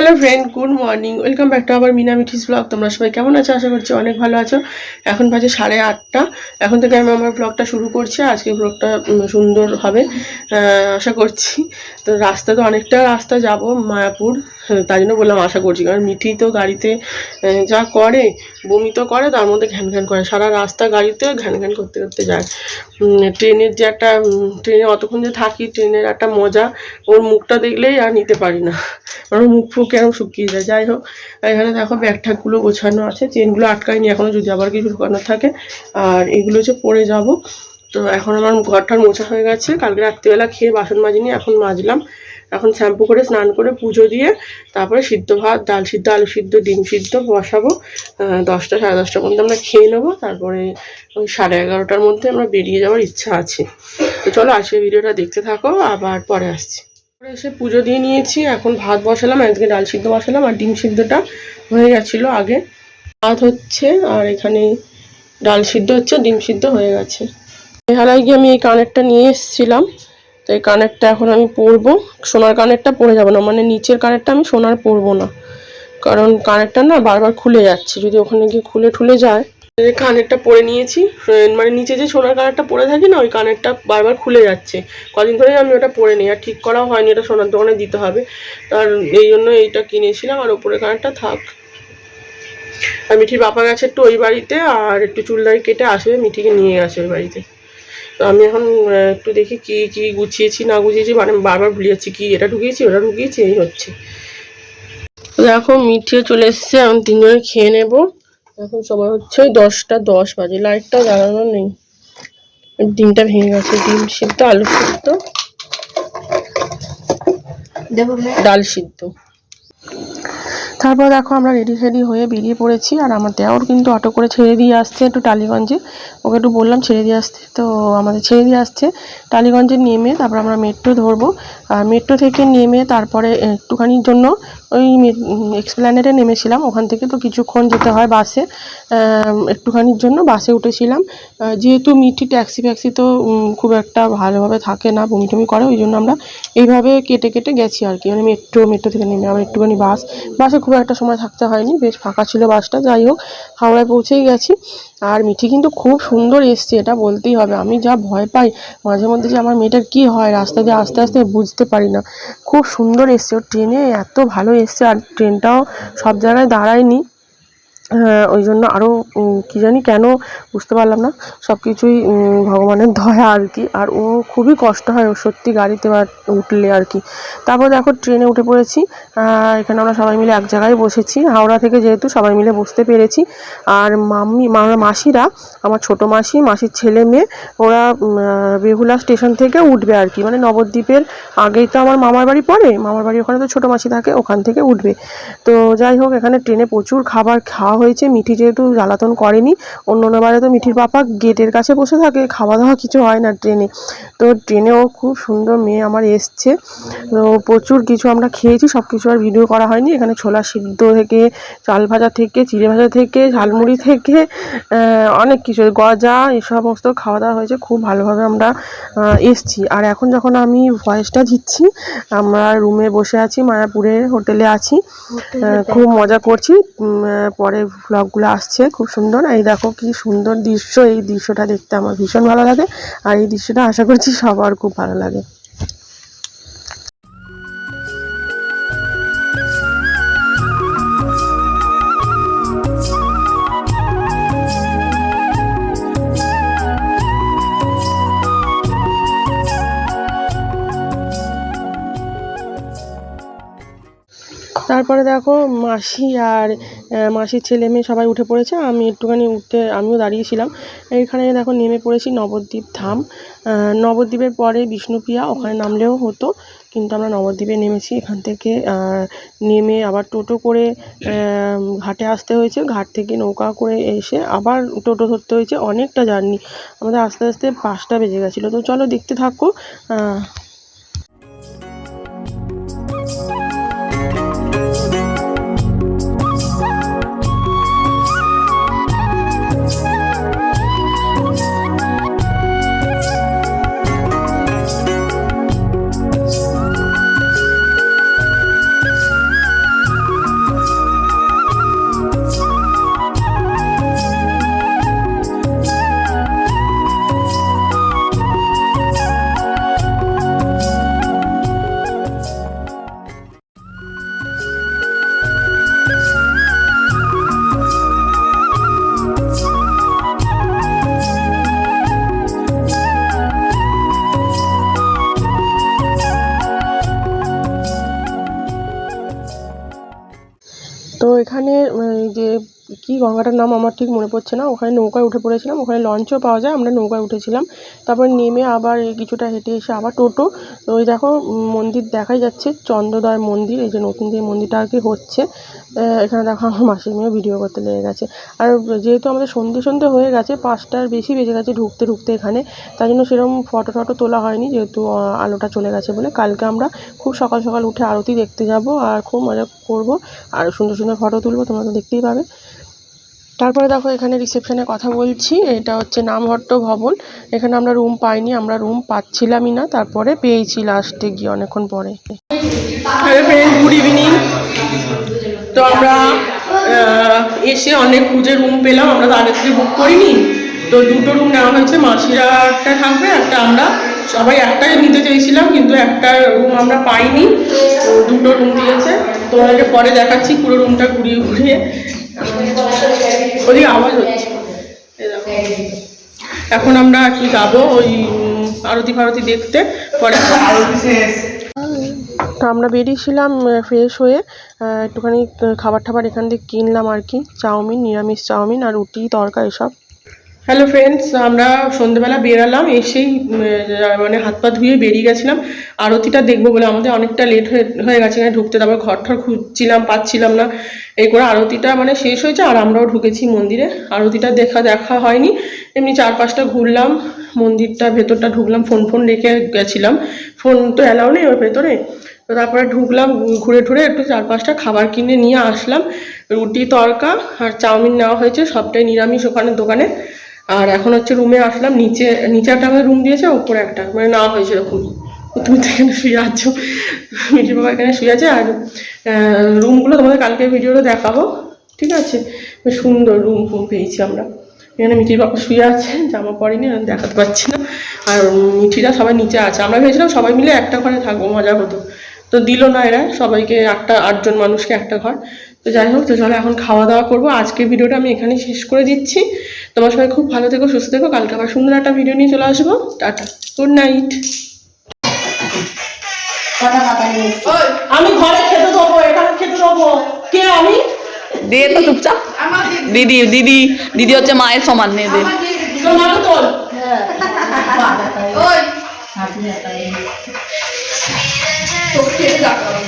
Hello friend good morning welcome back to আবার Mina মিঠিস blog তোমরা সবাই কেমন আছো? আশা করছি অনেক ভালো আছো। এখন বাজে সাড়ে আটটা। এখন থেকে আমি আমার ব্লগটা শুরু করছি। আজকে ব্লগটা সুন্দর হবে। আশা করছি। তো রাস্তা তো অনেকটা রাস্তা যাব মায়াপুর। হ্যাঁ, তাই জন্য বললাম আশা করছি। কারণ মিঠি তো গাড়িতে যা করে বমি তো করে তার মধ্যে ঘ্যান ঘ্যান করে। সারা রাস্তা গাড়িতে ঘ্যান ঘ্যান করতে করতে যায়। ট্রেনের যে একটা ট্রেনে অতক্ষণ যে থাকি ট্রেনের একটা মজা ওর মুখটা দেখলেই আর নিতে পারি না। ওর মুখ ফুক কেরম শুকিয়ে যায়, যাই হোক। এখানে দেখো ব্যাগ ঠ্যাগগুলো গোছানো আছে, চেনগুলো আটকায়নি এখনও যদি আবার কিছু ঢোকানো থাকে। আর এগুলো হচ্ছে পরে যাব। তো এখন আমার ঘরটার মোছা হয়ে গেছে। কালকে রাত্রিবেলা খেয়ে বাসন মাজিনি, এখন মাজলাম। এখন শ্যাম্পু করে, স্নান করে, পুজো দিয়ে, তারপরে সিদ্ধ ভাত, ডাল সিদ্ধ, আলু সিদ্ধ, ডিম সিদ্ধ বসাবো। দশটা, সাড়ে দশটার মধ্যে আমরা খেয়ে নেব। তারপরে ওই সাড়ে এগারোটার মধ্যে আমরা বেরিয়ে যাওয়ার ইচ্ছা আছে। তো চলো আজকে ভিডিওটা দেখতে থাকো, আবার পরে আসছি। এসে পুজো দিয়ে নিয়েছি। এখন ভাত বসালাম, একদিকে ডাল সিদ্ধ বসালাম আর ডিম সিদ্ধটা হয়ে গেছিল আগে। ভাত হচ্ছে আর এখানে ডাল সিদ্ধ হচ্ছে, ডিম সিদ্ধ হয়ে গেছে। বেহালায় গিয়ে আমি এই কানেরটা নিয়ে এসেছিলাম। তো এই কানেরটা এখন আমি পরবো। সোনার কানেরটা পরে যাব না মানে নিচের কানেরটা আমি সোনার পরবো না। কারণ কানেরটা না বারবার খুলে যাচ্ছে। যদি ওখানে গিয়ে খুলে ঠুলে যায় এই কানেরটা পরে নিয়েছি মানে নিচে যে সোনার কানেরটা পরে থাকে না, ওই কানেরটা বারবার খুলে যাচ্ছে। কদিন ধরে আমি ওটা পরে নিই, আর ঠিক করাও হয়নি, এটা সোনার দোকানে দিতে হবে। আর এই জন্য এইটা কিনেছিলাম, আর ওপরের কানেরটা থাক। আর মিঠির বাপা গেছে একটু ওই বাড়িতে, আর একটু চুলদারি কেটে আসবে, মিঠিকে নিয়ে গেছে ওই বাড়িতে। তো আমি এখন একটু দেখি কি কি গুছিয়েছি, না গুছিয়েছি মানে বারবার ভুলে যাচ্ছি, কি এটা ঢুকিয়েছি, ওটা ঢুকিয়েছি, এই হচ্ছে। দেখো, মিঠিও চলে এসছে আমি তিনজনে খেয়ে নেব। এখন সময় হচ্ছে ওই দশটা দশ বাজে। লাইটটাও জ্বালানো নেই। ডিমটা ভেঙে গেছে। ডিম সিদ্ধ আলু সিদ্ধ। ডাল সিদ্ধ। তারপর দেখো আমরা রেডি ফেডি হয়ে বেরিয়ে পড়েছি। আর আমার দেওর কিন্তু অটো করে ছেড়ে দিয়ে আসছে একটু টালিগঞ্জে। ওকে একটু বললাম ছেড়ে দিয়ে আসতে। তো আমাদের ছেড়ে দিয়ে আসছে। টালিগঞ্জে নেমে তারপর আমরা মেট্রো ধরবো। আর মেট্রো থেকে নেমে তারপরে একটুখানির জন্য ওই এক্সপ্ল্যানেটে নেমেছিলাম। ওখান থেকে তো কিছুক্ষণ যেতে হয় বাসে। একটুখানির জন্য বাসে উঠেছিলাম। যেহেতু মিঠি ট্যাক্সি ফ্যাক্সি তো খুব একটা ভালোভাবে থাকে না বমি টমি করে, ওই জন্য আমরা এইভাবে কেটে কেটে গেছি আর কি। মানে মেট্রো মেট্রো থেকে নেমে আবার একটুখানি বাস। বাসে খুব একটা সময় থাকতে হয়নি, বেশ ফাঁকা ছিল বাসটা, যাই হোক, হাওড়ায় পৌঁছেই গেছি। আর মিঠি কিন্তু খুব সুন্দর এসছে, এটা বলতেই হবে। আমি যা ভয় পাই, মাঝে মধ্যে যে আমার মেয়েটার কী হয়, রাস্তা দিয়ে আস্তে আস্তে বুঝতে পারি না। খুব সুন্দর এসছে ওর ট্রেনে এত ভালো এসছে আর ট্রেনটাও সব জায়গায় দাঁড়ায়নি। ওই জন্য আরও কী জানি কেন বুঝতে পারলাম না। সব কিছুই ভগবানের দয়া আর কি। আর ও খুবই কষ্ট হয়, ও সত্যি গাড়িতে বা উঠলে আর কি। তারপর দেখো, ট্রেনে উঠে পড়েছি। এখানে আমরা সবাই মিলে এক জায়গায় বসেছি। হাওড়া থেকে যেহেতু সবাই মিলে বসতে পেরেছি। আর মাম্মি, মা- মাসিরা, আমার ছোট মাসি, মাসির ছেলে মেয়ে, ওরা বেহুলা স্টেশন থেকে উঠবে আর কি। মানে নবদ্বীপের আগেই তো আমার মামার বাড়ি পড়ে। মামার বাড়ি ওখানে তো ছোটো মাসি থাকে, ওখান থেকে উঠবে। তো যাই হোক, এখানে ট্রেনে প্রচুর খাবার খাওয়া হয়েছে মিঠি যেহেতু জ্বালাতন করেনি অন্য বারে তো মিঠির পাপা গেটের কাছে বসে থাকে খাওয়া দাওয়া কিছু হয় না ট্রেনে। তো ট্রেনেও খুব সুন্দর মেয়ে আমার এসছে। তো প্রচুর কিছু আমরা খেয়েছি সব কিছু আর ভিডিও করা হয়নি। এখানে ছোলা সিদ্ধ থেকে চাল ভাজা থেকে চিড়ে ভাজা থেকে ঝালমুড়ি থেকে অনেক কিছু গজা এই সমস্ত খাওয়া দাওয়া হয়েছে। খুব ভালোভাবে আমরা এসছি। আর এখন যখন আমি ভয়েসটা দিচ্ছি আমরা রুমে বসে আছি মায়াপুরের হোটেলে আছি। খুব মজা করছি। পরে ব্লগগুলো আসছে, খুব সুন্দর। এই দেখো কি সুন্দর দৃশ্য, এই দৃশ্যটা দেখতে আমার ভীষণ ভালো লাগে। আর এই দৃশ্যটা আশা করছি সবার খুব ভালো লাগে। তারপরে দেখো মাসি আর মাসির ছেলে মেয়ে সবাই উঠে পড়েছে। আমি একটুখানি উঠতে, আমিও দাঁড়িয়েছিলাম এইখানে দেখো নেমে পড়েছি নবদ্বীপ ধাম। নবদ্বীপের পরে বিষ্ণুপ্রিয়া, ওখানে নামলেও হতো, কিন্তু আমরা নবদ্বীপে নেমেছি। এখান থেকে নেমে আবার টোটো করে ঘাটে আসতে হয়েছে। ঘাট থেকে নৌকা করে এসে আবার টোটো ধরতে হয়েছে। অনেকটা জার্নি। আমাদের আস্তে আস্তে পাঁচটা বেজে গেছিল। তো চলো দেখতে থাকো। কি? গঙ্গাটার নাম আমার ঠিক মনে পড়ছে না। ওখানে নৌকায় উঠে পড়েছিলাম। ওখানে লঞ্চও পাওয়া যায়। আমরা নৌকায় উঠেছিলাম। তারপর নেমে আবার এই কিছুটা হেঁটে এসে আবার টোটো। তো ওই দেখো মন্দির দেখাই যাচ্ছে। চন্দ্রদয় মন্দির, এই যে নতুন যে মন্দিরটা আর কি হচ্ছে এখানে দেখো আমার মাসির মেয়ে ভিডিও করতে লেগে গেছে। আর যেহেতু আমাদের সন্ধে সন্ধে হয়ে গেছে, পাঁচটার বেশি বেজে গেছে ঢুকতে ঢুকতে এখানে। তাই জন্য সেরকম ফটো টটো তোলা হয়নি, যেহেতু আলোটা চলে গেছে বলে। কালকে আমরা খুব সকাল সকাল উঠে আরতি দেখতে যাব আর খুব মজা করব। আর সুন্দর সুন্দর ফটো তুলবো, তোমরা তো দেখতেই পাবে। তারপরে দেখো এখানে রিসেপশনে কথা বলছি, এটা হচ্ছে নামহট্ট ভবন। এখানে আমরা রুম পাইনি, আমরা রুম পাচ্ছিলামই না, তারপরে পেয়েছি লাস্টে গিয়ে অনেকক্ষণ পরে। ফ্রেন্ড গুড ইভিনিং তো আমরা এসে অনেক খুঁজে রুম পেলাম, আমরা তো থেকে বুক করিনি। তো দুটো রুম নেওয়া হয়েছে, মাসিরা একটা থাকবে, একটা আমরা। সবাই একটাই নিতে চেয়েছিলাম, কিন্তু একটা রুম আমরা পাইনি। তো দুটো রুম দিয়েছে। তোমাদেরকে পরে দেখাচ্ছি, পুরো রুমটা ঘুরিয়ে ঘুরিয়ে। ওদিকে আওয়াজ হচ্ছে। এখন আমরা একটু যাব ওই আরতি ফারতি দেখতে পরে তো আমরা বেরিয়েছিলাম ফ্রেশ হয়ে একটুখানি খাবার টাবার এখান থেকে কিনলাম আর কি চাউমিন নিরামিষ চাউমিন আর রুটি তরকা এসব। হ্যালো ফ্রেন্ডস আমরা সন্ধেবেলা বেরালাম, এসেই মানে হাত পা ধুয়ে বেরিয়ে গেছিলাম। আরতিটা দেখব বলে আমাদের অনেকটা লেট হয়ে গেছে, এখানে ঢুকতে। তারপর ঘর ঠর খুঁজছিলাম, পাচ্ছিলাম না। এই করে আরতিটা মানে শেষ হয়েছে, আর আমরাও ঢুকেছি মন্দিরে। আরতিটা দেখা দেখা হয়নি। এমনি চার পাঁচটা ঘুরলাম, মন্দিরটা, ভেতরটা ঢুকলাম ফোন ফোন রেখে গেছিলাম। ফোন তো অ্যালাউ নেই ওর ভেতরে। তো তারপরে ঢুকলাম, ঘুরে ঠুরে একটু চার পাঁচটা খাবার কিনে নিয়ে আসলাম। রুটি, তরকা আর চাউমিন নেওয়া হয়েছে, সবটাই নিরামিষ ওখানে দোকানে। আর এখন হচ্ছে রুমে আসলাম, নিচে নিচে একটা আমাদের রুম দিয়েছে, উপরে একটা। মানে না হয়েছে এরকমই তুমি তো এখানে শুয়ে আছো। মিঠি বাবা এখানে শুয়ে আছে আর রুমগুলো তোমাদের কালকে ভিডিওতে দেখাবো। ঠিক আছে? সুন্দর রুম ফুম পেয়েছি আমরা। এখানে মিঠির বাবা শুয়ে আছে, জামা পরেনি আমি দেখাতে পারছি না। আর মিঠিরা সবাই নিচে আছে। আমরা ভেবেছিলাম সবাই মিলে একটা ঘরে থাকব, মজা হতো। তো দিল না এরা সবাইকে একটা আটজন মানুষকে একটা ঘর। তো যাই হোক তো চলো এখন খাওয়া দাওয়া করব। আজকের ভিডিওটা আমি এখানে শেষ করে দিচ্ছি। তোমার সবাই খুব ভালো থেকো সুস্থ থেকো। কালকে আবার সুন্দর একটা ভিডিও নিয়ে চলে আসব। টাটা গুড নাইট আমি ঘরে খেতে দেবো এখানে খেতে দেবো। কে আমি? দিয়ে তো চুপচাপ। দিদি দিদি দিদি হচ্ছে মায়ের সমান নিয়ে দে। তোর 都贴着点儿